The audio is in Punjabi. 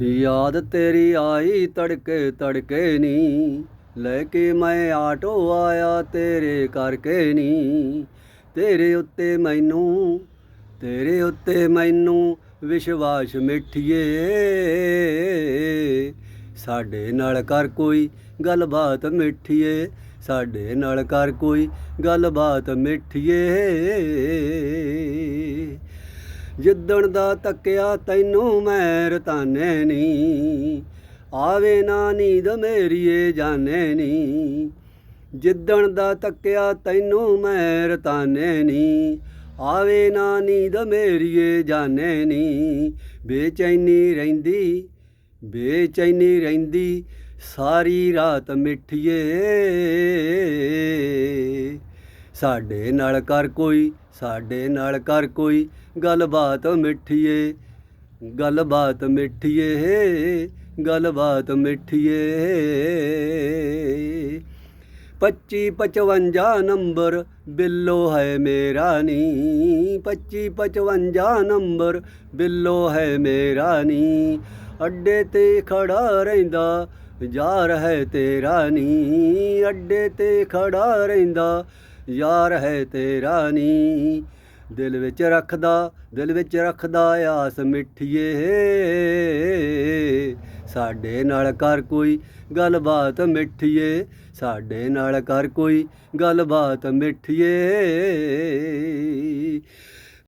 ਯਾਦ ਤੇਰੀ ਆਈ ਤੜਕੇ ਤੜਕੇ ਨੀ। ਲੈ ਕੇ ਮੈਂ ਆਟੋ ਆਇਆ ਤੇਰੇ ਕਰਕੇ ਨੀ। ਤੇਰੇ ਉੱਤੇ ਮੈਨੂੰ, ਤੇਰੇ ਉੱਤੇ ਮੈਨੂੰ ਵਿਸ਼ਵਾਸ ਮਿੱਠੀਏ। ਸਾਡੇ ਨਾਲ ਕਰ ਕੋਈ ਗੱਲਬਾਤ ਮਿੱਠੀਏ। ਸਾਡੇ ਨਾਲ ਕਰ ਕੋਈ ਗੱਲਬਾਤ ਮਿੱਠੀਏ। ਜਿੱਦਣ ਦਾ ਤੱਕਿਆ ਤੈਨੂੰ ਮੈਂ ਰਤਾਨੇ ਨੀ। ਆਵੇ ਨਾ ਨੀਂਦ ਮੇਰੀਏ ਜਾਣੇ ਨੀ। ਜਿੱਦਣ ਦਾ ਤੱਕਿਆ ਤੈਨੂੰ ਮੈਂ ਰਤਾਨੇ ਨੀ। ਆਵੇ ਨਾ ਨੀਂਦ ਮੇਰੀਏ ਜਾਣੇ ਨੀ। ਬੇਚੈਨੀ ਰਹਿੰਦੀ ਬੇਚੈਨੀ ਰਹਿੰਦੀ ਸਾਰੀ ਰਾਤ ਮਿੱਠੀਏ। ਸਾਡੇ ਨਾਲ ਕਰ ਕੋਈ, ਸਾਡੇ ਨਾਲ ਕਰ ਕੋਈ। ਗੱਲਬਾਤ ਮਿੱਠੀਏ ਗੱਲਬਾਤ ਮਿੱਠੀਏ ਗੱਲਬਾਤ ਮਿੱਠੀਏ। 25 55 ਨੰਬਰ ਬਿੱਲੋ ਹੈ ਮੇਰਾ ਨੀ। 25 55 ਨੰਬਰ ਬਿੱਲੋ ਹੈ ਮੇਰਾ ਨੀ। ਅੱਡੇ ਤੇ ਖੜਾ ਰਹਿੰਦਾ, ਯਾਰ ਹੈ ਤੇਰਾ ਨੀ। ਅੱਡੇ ਤੇ ਖੜਾ ਰਹਿੰਦਾ, ਯਾਰ ਹੈ ਤੇਰਾ ਨੀ। ਦਿਲ ਵਿੱਚ ਰੱਖਦਾ, ਦਿਲ ਵਿੱਚ ਰੱਖਦਾ ਆਸ ਮਿੱਠੀਏ। ਸਾਡੇ ਨਾਲ ਕਰ ਕੋਈ ਗੱਲਬਾਤ ਮਿੱਠੀਏ, ਸਾਡੇ ਨਾਲ ਕਰ ਕੋਈ ਗੱਲਬਾਤ ਮਿੱਠੀਏ।